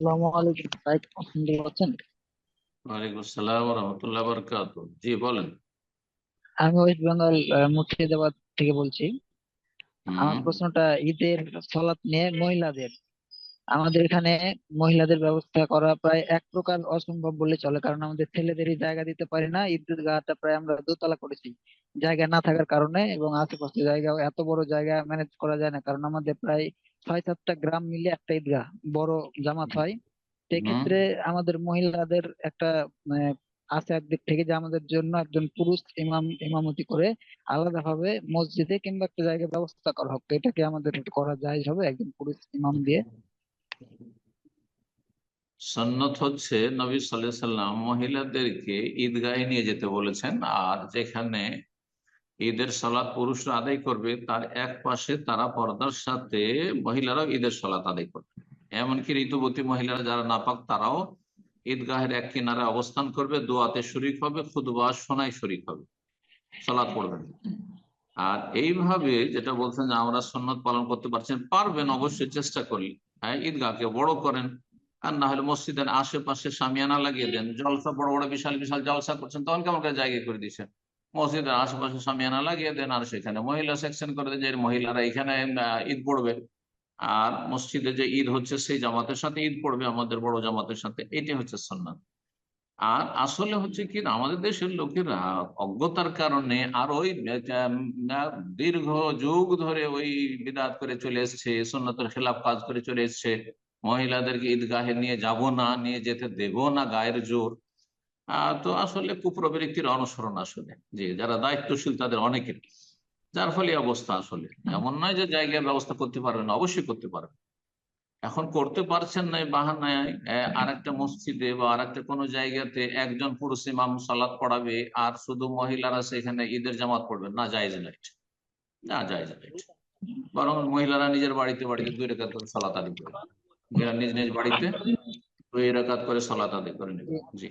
আসসালামু আলাইকুম ভাই শুনতে পাচ্ছেন ওয়ালাইকুম আসসালাম রহমতুল্লাহ বরকাত জি বলেন। আমি ওয়েস্ট বেঙ্গল মুর্শিদাবাদ থেকে বলছি। আমার প্রশ্নটা ঈদের সালাত নিয়ে মহিলাদের। আমাদের এখানে মহিলাদের ব্যবস্থা করা প্রায় এক প্রকার অসম্ভব বলে চলে কারণ আমাদের ছেলেদেরই জায়গা দিতে পারি না। ঈদগাহটা প্রায় আমরা দোতলা করেছি। জায়গা না থাকার কারণে এবং আশেপাশে জায়গা এত বড় জায়গা ম্যানেজ করা যায় না কারণ আমাদের প্রায় ছয় সাতটা গ্রাম মিলে একটা ঈদগাহ বড় জামাত হয়। সেক্ষেত্রে আমাদের মহিলাদের একটা মানে আছে একদিক থেকে যে আমাদের জন্য একজন পুরুষ ইমাম ইমামতি করে আলাদা ভাবে মসজিদে কিংবা একটা জায়গায় ব্যবস্থা করা হোক। এটা কি আমাদের করা যায় হবে একজন পুরুষ ইমাম দিয়ে। সন্নত হচ্ছে নবী সাল্লাহ সাল্লাম মহিলাদেরকে ঈদগাহে নিয়ে যেতে বলেছেন। আর যেখানে ঈদের সালাদ পুরুষরা আদায় করবে, তার এক পাশে তারা পর্দার সাথে মহিলারাও ঈদের সালাত আদায় করবে। এমনকি ঋতুবতী মহিলারা যারা নাপাক, তারাও ঈদগাহের এক কিনারে অবস্থান করবে, দোয়াতে শরিক হবে খুদবা শোনায় শরিক হবে, সালাত পড়বেন। আর এইভাবে যেটা বলছেন যে আমরা সন্ন্যত পালন করতে পারছেন পারবেন অবশ্যই, চেষ্টা করি। হ্যাঁ ঈদগাহকে বড় করেন, আর না হলে মসজিদের আশেপাশে সামিয়ানা লাগিয়ে দেন, জলসা, বড় বড় বিশাল বিশাল জলসা করছেন, তখন কেমন করে জায়গা করে দিচ্ছেন মসজিদের আশেপাশে সামিয়ানা লাগিয়ে দেন, আর সেখানে মহিলা সেকশন করে দেন, যে মহিলারা এখানে ঈদ পড়বে। আর মসজিদে যে ঈদ হচ্ছে, সেই জামাতের সাথে ঈদ পড়বে, আমাদের বড় জামাতের সাথে। এটি হচ্ছে সন্ন্যত আর আসলে হচ্ছে কি আমাদের দেশের লোকেরা অজ্ঞতার কারণে আর ওই দীর্ঘ যুগ ধরে ওই বিদাত করে চলে এসছে, সুন্নতের খেলাফ কাজ করে চলে এসছে। মহিলাদেরকে ঈদগাহে নিয়ে যাব না, নিয়ে যেতে দেব না গায়ের জোর। তো আসলে কুপ্রবৃত্তির অনুসরণ আসলে যে যারা দায়িত্বশীল তাদের অনেকের যার ফলে অবস্থা আসলে। এমন নয় যে জায়গার ব্যবস্থা করতে পারবেন অবশ্যই করতে পারবেন এখন করতে পারছেন না বাহানায় আর একটা মসজিদে বা আর একটা কোনো জায়গাতে একজন পুরুষ ইমাম সালাত পড়াবে আর শুধু মহিলারা সেখানে ঈদের জামাত পড়বেন না জায়েজ লাইট। না জায়েজ লাইট। বরং মহিলারা নিজের বাড়িতে বাড়িতে দুই রেখাত করে সালাত আদায় করবে নিজ নিজ বাড়িতে দুই রেখাত করে সালাত আদায় করে নেবে জি।